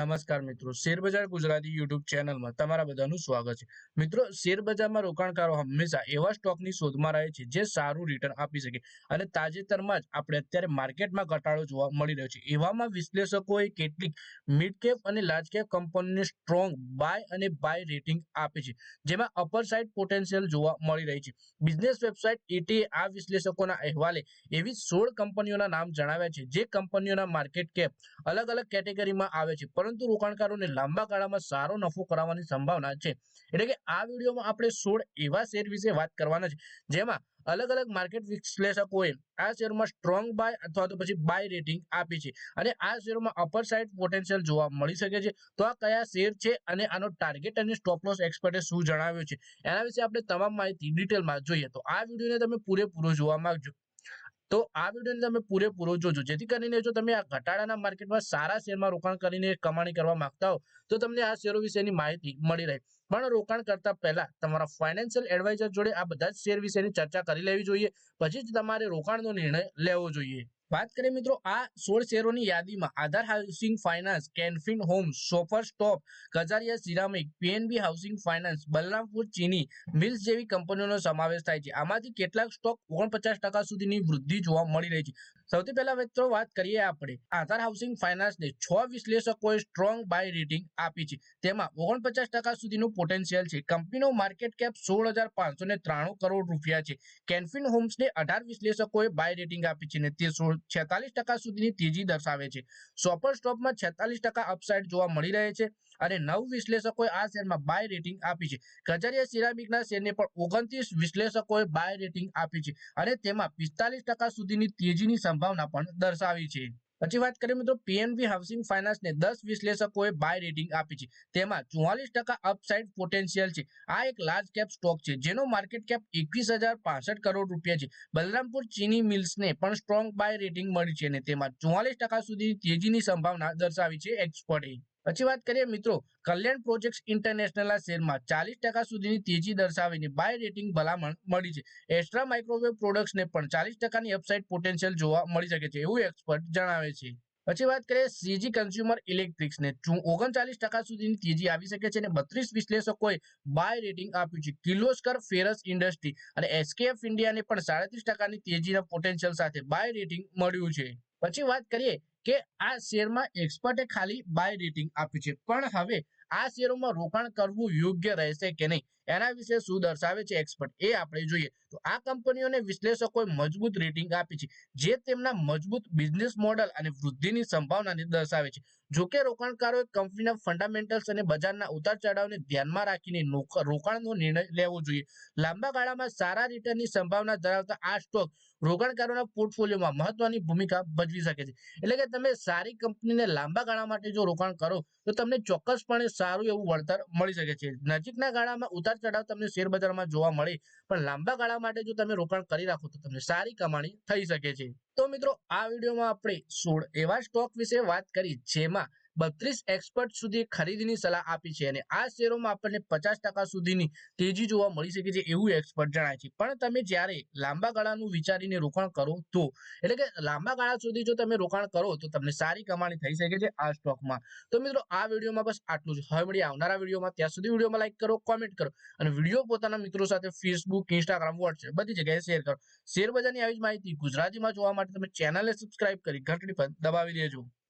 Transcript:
નમસ્કાર મિત્રો, શેરબજાર ગુજરાતી યુટ્યુબ ચેનલમાં તમારા બધાનું સ્વાગત છે. મિત્રો, શેરબજારમાં રોકાણકારો હંમેશા એવા સ્ટોકની શોધમાં રહે છે જે સારું રિટર્ન આપી શકે અને તાજેતરમાં જ આપણે અત્યારે માર્કેટમાં ઘટાડો જોવા મળી રહ્યો છે. એવામાં વિશ્લેષકોએ કેટલીક મિડ કેપ અને લાર્જ કેપ કંપનીને સ્ટ્રોંગ બાય અને બાય રેટિંગ આપી છે, જેમાં અપર સાઇડ પોટેન્શિયલ જોવા મળી રહી છે. બિઝનેસ વેબસાઇટ એટીએ આ વિશ્લેષકોના અહેવાલે એવી સોળ કંપનીઓના નામ જણાવ્યા છે જે કંપનીઓના માર્કેટ કેપ અલગ અલગ કેટેગરીમાં આવે છે, પરંતુ રોકાણકારોને લાંબા ગાળામાં સારો નફો કરાવવાની સંભાવના છે. એટલે કે આ વિડીયોમાં આપણે સોળ એવા શેર વિશે વાત કરવાના છે, જેમાં અલગ અલગ માર્કેટ વિશ્લેષકોએ આ શેરમાં સ્ટ્રોંગ બાય અથવા તો પછી બાય રેટિંગ આપી છે અને આ શેરમાં અપર સાઇડ પોટેન્શિયલ જોવા મળી શકે છે. તો આ કયા શેર છે અને આનો ટાર્ગેટ અને સ્ટોપ લોસ એક્સપર્ટે શું જણાવ્યું છે? એના વિશે આપણે તમામ માહિતી ડિટેલમાં જોઈએ. તો આ વિડીયોને તમે પૂરેપૂરો જોવા માંગજો. તો આ વિડીયોને તમે પૂરેપૂરો જોજો. જેથી કરીને જો તમે આ ઘટાડાના માર્કેટમાં સારા શેરમાં રોકાણ કરીને કમાણી કરવા માંગતા હો, તો તમને આ શેરો વિશેની માહિતી મળી રહે. પણ રોકાણ કરતા પહેલા તમારા ફાઇનાન્શિયલ એડવાઇઝર જોડે આ બધા જ શેર વિશેની ચર્ચા કરી લેવી જોઈએ. પછી જ તમારે રોકાણનો નિર્ણય લેવો જોઈએ. વાત કરીએ મિત્રો, આ સોળ શેરોની યાદીમાં Aadhar housing finance, Canfin Homes Shoppers Stop Kajaria ceramic PNB housing finance, Balrampur Chini, mills જેવી કંપનીઓનો સમાવેશ થાય છે. આમાંથી કેટલાક સ્ટોક ઓગણપચાસ ટકા સુધીની વૃદ્ધિ જોવા મળી રહી છે. સૌથી પહેલા મિત્રો વાત કરીએ આપણે આધાર હાઉસિંગ ફાઇનાન્સને. છ વિશ્લેષકોએ સ્ટ્રોંગ બાય રેટિંગ આપી છે. તેમાં ઓગણપચાસ ટકા સુધીનું પોટેન્શિયલ છે. કંપનીનો માર્કેટ કેપ સોળ હજાર પાંચસો ત્રાણું કરોડ રૂપિયા છે. કેન્ફિન હોમ્સને અઢાર વિશ્લેષકોએ બાય રેટિંગ આપી છે ને તે સોળ છેતાલીસ ટકા સુધીની તેજી દર્શાવે છે. સોપર સ્ટોપમાં છેતાલીસ ટકા અપસાઇડ જોવા મળી રહે છે અને નવ વિશ્લેષકોએ આ શેરમાં બાય રેટિંગ આપી છે. કજારિયા સિરામિકના શેરને પણ ઓગણત્રીસ વિશ્લેષકોએ બાય રેટિંગ આપી છે અને તેમાં પિસ્તાલીસ ટકા સુધીની તેજીની સંભાવના પણ દર્શાવી છે. પછી વાત કરીએ મિત્રો પીએનબી હાઉસિંગ ફાઇનાન્સને દસ વિશ્લેષકોએ બાય રેટિંગ આપી છે. તેમાં ચુમ્માલીસ ટકા અપસાઇડ પોટેન્શિયલ છે. આ એક લાર્જ કેપ સ્ટોક છે, જેનો માર્કેટ કેપ એકવીસ હજાર પાસઠ કરોડ રૂપિયા છે. બલરામપુર ચીની મિલ્સને પણ સ્ટ્રોંગ બાય રેટિંગ મળી છે અને તેમાં ચુમ્માલીસ ટકા સુધી તેજીની સંભાવના દર્શાવી છે એક્સપર્ટે પછી વાત કરીએ મિત્રો, કલ્યાણ પ્રોજેક્ટ ઇન્ટરનેશનલના શેરમાં ચાલીસ ટકા સુધીની તેજી દર્શાવીને બાય રેટિંગ ભલામણ મળી છે. એસ્ટ્રા માઇક્રોવેવ પ્રોડક્ટ્સને પણ ચાલીસ ટકાની અપસાઇડ પોટેન્શિયલ જોવા મળી શકે છે એવું એક્સપર્ટ જણાવે છે. પછી વાત કરીએ સીજી કન્ઝ્યુમર ઇલેક્ટ્રિક્સને ઓગણચાલીસ ટકા સુધીની તેજી આવી શકે છે અને બત્રીસ વિશ્લેષકોએ બાય રેટિંગ આપ્યું છે? કિર્લોસ્કર ફેરસ ઇન્ડસ્ટ્રી અને એસકેએફ ઇન્ડિયાને પણ સાડત્રીસ ટકાની તેજીના પોટેન્શિયલ સાથે બાય રેટિંગ મળ્યું છે. પછી વાત કરીએ કે આ શેરમાં એક્સપર્ટે ખાલી બાય રેટિંગ આપ્યું છે. પણ હવે આ શેરોમાં રોકાણ કરવું યોગ્ય રહેશે કે નહીં? એના વિશે શું દર્શાવે છે એક્સપર્ટ? એ આપણે જોઈએ. તો આ કંપનીઓને વિશ્લેષકોએ મજબૂત રેટિંગ આપી છે, જે તેમના મજબૂત બિઝનેસ મોડલ અને વૃદ્ધિની સંભાવનાને દર્શાવે છે. જોકે રોકાણકારોએ કંપનીના ફંડામેન્ટલ્સ અને બજારના ઉતાર ચઢાવને ધ્યાનમાં રાખીને રોકાણનો નિર્ણય લેવો જોઈએ. લાંબા ગાળામાં સારા રિટર્નની સંભાવના ધરાવતા આ સ્ટોક રોકાણકારોના પોર્ટફોલિયોમાં મહત્વની ભૂમિકા ભજવી શકે છે. એટલે કે તમે સારી કંપનીને લાંબા ગાળા માટે જો રોકાણ કરો, તો તમને ચોક્કસપણે સારું એવું વળતર મળી શકે છે. નજીકના ગાળામાં ઉતાર ચઢાવ તમને શેર બજારમાં જોવા મળે, પણ લાંબા ગાળા માટે જો તમે રોકાણ કરી રાખો, તો તમને સારી કમાણી થઈ શકે છે. તો મિત્રો, આ વિડીયોમાં આપણે સોળ એવા સ્ટોક વિશે વાત કરી, જેમાં બત્રીસ એક્સપર્ટ સુધી ખરીદીની સલાહ આપી છે અને આ શેરોમાં આપણને પચાસ ટકા સુધીની તેજી જોવા મળી શકે છે એવું એક્સપર્ટ જણાય છે. પણ તમે જ્યારે લાંબા ગાળાનું વિચારીને રોકાણ કરો તો, એટલે કે લાંબા ગાળા સુધી જો તમે રોકાણ કરો તો તમને સારી કમાણી થઈ શકે છે આ સ્ટોકમાં. તો મિત્રો, આ વિડીયોમાં બસ આટલું જ. હવે મળીએ આવનારા વિડીયોમાં. ત્યાં સુધી વિડીયોમાં લાઈક કરો કોમેન્ટ કરો અને વીડિયો પોતાના મિત્રો સાથે ફેસબુક ઇન્સ્ટાગ્રામ વોટ્સએપ બધી જગ્યાએ શેર કરો. શેર બજારની આવી જ માહિતી ગુજરાતીમાં જોવા માટે તમે ચેનલને સબસ્ક્રાઇબ કરી ઘંટડી પર દબાવી દેજો.